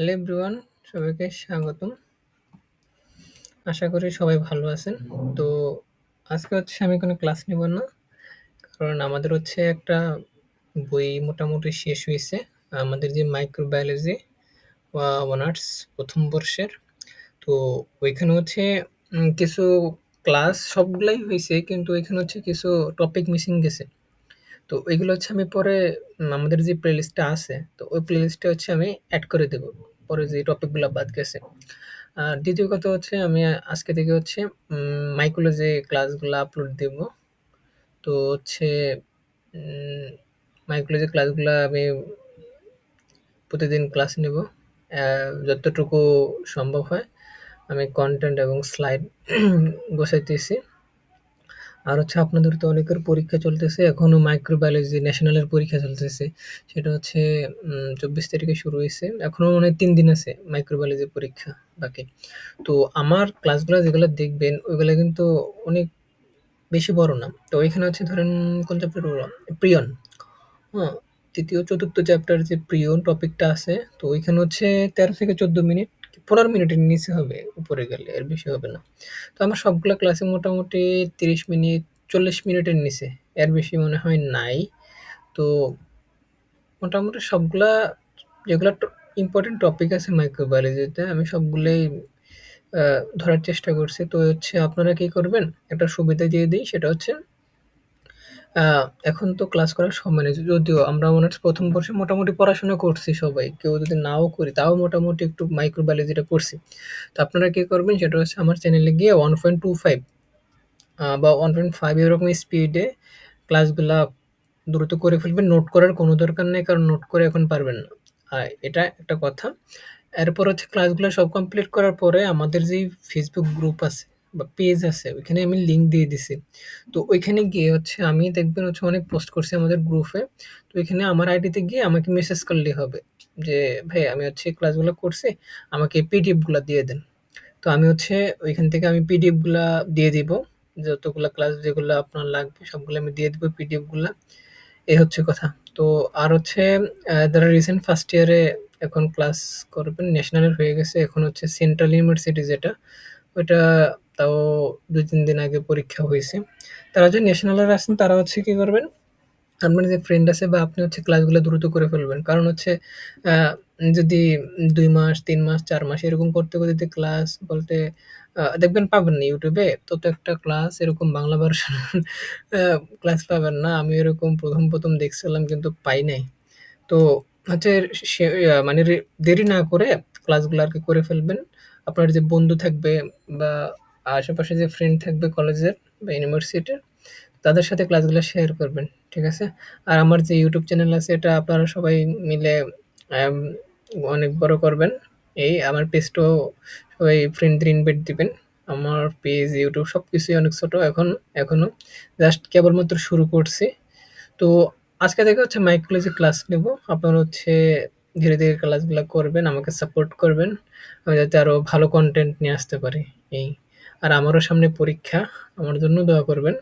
Hello everyone সবাইকে স্বাগতম। আশা করি সবাই ভালো আছেন। তো আজকে হচ্ছে আমি কোনো ক্লাস নেব না, কারণ আমাদের হচ্ছে একটা বই মোটামুটি শেষ হয়েছে। আমাদের যে মাইক্রোবায়োলজি বা অনার্স প্রথম বর্ষের, তো ওইখানে হচ্ছে কিছু ক্লাস সবগুলাই হয়েছে, কিন্তু ওইখানে হচ্ছে কিছু টপিক মিসিং গেছে। তো ওইগুলো হচ্ছে আমি পরে আমাদের যে প্লেলিস্টটা আছে, তো ওই প্লেলিস্টে হচ্ছে আমি অ্যাড করে দেব। পরে যে টপিকগুলো বাদ গেছে। আর দ্বিতীয় কথা হচ্ছে আমি আজকে থেকে হচ্ছে মাইক্রোলো যে ক্লাসগুলো আপলোড দেব। তো হচ্ছে মাইক্রোলো যে ক্লাসগুলো আমি প্রতিদিন ক্লাস নেব। যতটুকু সম্ভব হয়, আমি কন্টেন্ট এবং স্লাইড বসাইতেছি আর হচ্ছে আপনাদের তো অনেকের পরীক্ষা চলতেছে এখনও মাইক্রোবায়োলজি ন্যাশনালের পরীক্ষা চলতেছে। সেটা হচ্ছে চব্বিশ তারিখে শুরু হয়েছে। এখনও মনে তিন দিন আছে মাইক্রোবায়োলজি পরীক্ষা বাকি। তো আমার ক্লাসগুলো যেগুলো দেখবেন, ওইগুলো কিন্তু অনেক বেশি বড় না। তো ওইখানে হচ্ছে ধরেন, কোন চ্যাপ্টার প্রিয়ন হ্যাঁ তৃতীয়, চতুর্থ চ্যাপ্টার যে প্রিয়ন টপিকটা আছে, তো ওইখানে হচ্ছে তেরো থেকে চোদ্দ মিনিট পনেরো মিনিটের নিচে হবে, উপরে গেলে এর বেশি হবে না। তো আমার সবগুলো ক্লাসে মোটামুটি তিরিশ মিনিট, চল্লিশ মিনিটের নিচে, এর বেশি মনে হয় নাই। তো মোটামুটি সবগুলা, যেগুলো ইম্পর্টেন্ট টপিক আছে মাইক্রোবায়োলজিতে আমি সবগুলোই ধরার চেষ্টা করছি। তো হচ্ছে আপনারা কি করবেন? একটা সুবিধা দিয়ে দিই, সেটা হচ্ছে এখন তো ক্লাস করার সময় নেই। যদিও আমরা অনার্স প্রথম বর্ষে মোটামুটি পড়াশোনা করছি সবাই। কেউ যদি নাও করি, তাও মোটামুটি একটু মাইক্রোবায়োলজিটা পড়ছি তো আপনারা কি করবেন, সেটা হচ্ছে আমার চ্যানেলে গিয়ে ওয়ান পয়েন্ট টু ফাইভ বা ওয়ান পয়েন্ট ফাইভ এরকম স্পিডে ক্লাসগুলা দ্রুত করে ফেলবেন। নোট করার কোনো দরকার নেই, কারণ নোট করে এখন পারবেন না। আর এটা একটা কথা। এরপর হচ্ছে ক্লাসগুলো সব কমপ্লিট করার পরে আমাদের যেই ফেসবুক গ্রুপ আছে বা পেজ আছে, ওইখানে আমি লিঙ্ক দিয়ে দিছি। তো ওইখানে গিয়ে হচ্ছে আমি দেখবেন হচ্ছে অনেক পোস্ট করছি আমাদের গ্রুপে তো ওইখানে আমার আইডিতে গিয়ে আমাকে মেসেজ করলেই হবে যে, ভাই, আমি হচ্ছে ক্লাসগুলো করছি, আমাকে পিডিএফগুলো দিয়ে দেন। তো আমি হচ্ছে ওইখান থেকে আমি পিডিএফগুলো দিয়ে দিব, যতগুলো ক্লাস যেগুলো আপনার লাগবে, সবগুলো আমি দিয়ে দেবো পিডিএফগুলো এই হচ্ছে কথা। তো আর হচ্ছে যারা রিসেন্ট ফার্স্ট ইয়ারে এখন ক্লাস করবেন ন্যাশনালের হয়ে গেছে, এখন হচ্ছে সেন্ট্রাল ইউনিভার্সিটি যেটা, ওইটা তাও দুই, তিন দিন আগে পরীক্ষা হয়েছে। তারা যে ন্যাশনালের আসেন তারা হচ্ছে কি করবেন? আপনার যে ফ্রেন্ড আছে বা আপনি হচ্ছে ক্লাসগুলো দ্রুত করে ফেলবেন। কারণ হচ্ছে যদি দুই মাস, তিন মাস, চার মাস এরকম করতে করতে ক্লাস বলতে দেখবেন পাবেন না ইউটিউবে। তত একটা ক্লাস এরকম বাংলা ভার্সন ক্লাস পাবেন না। আমি এরকম প্রথম প্রথম দেখছিলাম কিন্তু পাই নাই। তো হচ্ছে সে মানে দেরি না করে ক্লাসগুলো আর কি করে ফেলবেন। আপনার যে বন্ধু থাকবে বা আশেপাশে যে ফ্রেন্ড থাকবে কলেজের বা ইউনিভার্সিটির তাদের সাথে ক্লাসগুলো শেয়ার করবেন, ঠিক আছে? আর আমার যে ইউটিউব চ্যানেল আছে, এটা আপনারা সবাই মিলে অনেক বড় করবেন। এই আমার পেজটাও সবাই ফ্রেন্ডদের ইনভাইট দিবেন। আমার পেজ ইউটিউব সব কিছুই অনেক ছোট এখন, এখনও। জাস্ট কেবলমাত্র শুরু করছি। তো আজকে থেকে হচ্ছে মাইক্রোলজি ক্লাস নেব, আপনারা হচ্ছে ধীরে ধীরে ক্লাসগুলো করবেন, আমাকে সাপোর্ট করবেন। আমি যাতে আরও ভালো কন্টেন্ট নিয়ে আসতে পারি, এই। আর আমারও সামনে পরীক্ষা, আমার জন্য দোয়া করবেন।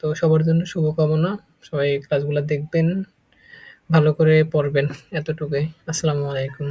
তো সবার জন্য শুভকামনা। সবাই ক্লাসগুলো দেখবেন, ভালো করে পড়বেন এতটুকুই। আসসালামু আলাইকুম।